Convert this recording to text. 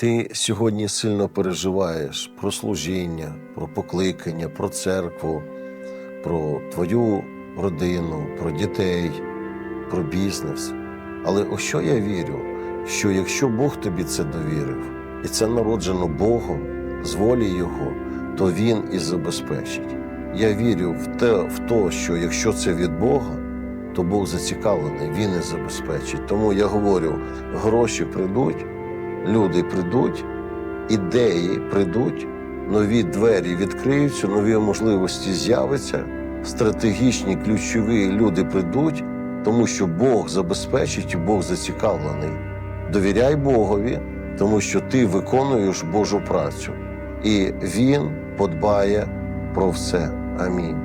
Ти сьогодні сильно переживаєш про служіння, про покликання, про церкву, про твою родину, про дітей, про бізнес. Але у що я вірю? Що якщо Бог тобі це довірив, і це народжено Богом з волі Його, то Він і забезпечить. Я вірю в те, в те, що якщо це від Бога, то Бог зацікавлений, Він і забезпечить. Тому я говорю: гроші прийдуть, люди прийдуть, ідеї прийдуть, нові двері відкриються, нові можливості з'являться, стратегічні ключові люди прийдуть, тому що Бог забезпечить і Бог зацікавлений. Довіряй Богові, тому що ти виконуєш Божу працю, і Він подбає про все. Амінь.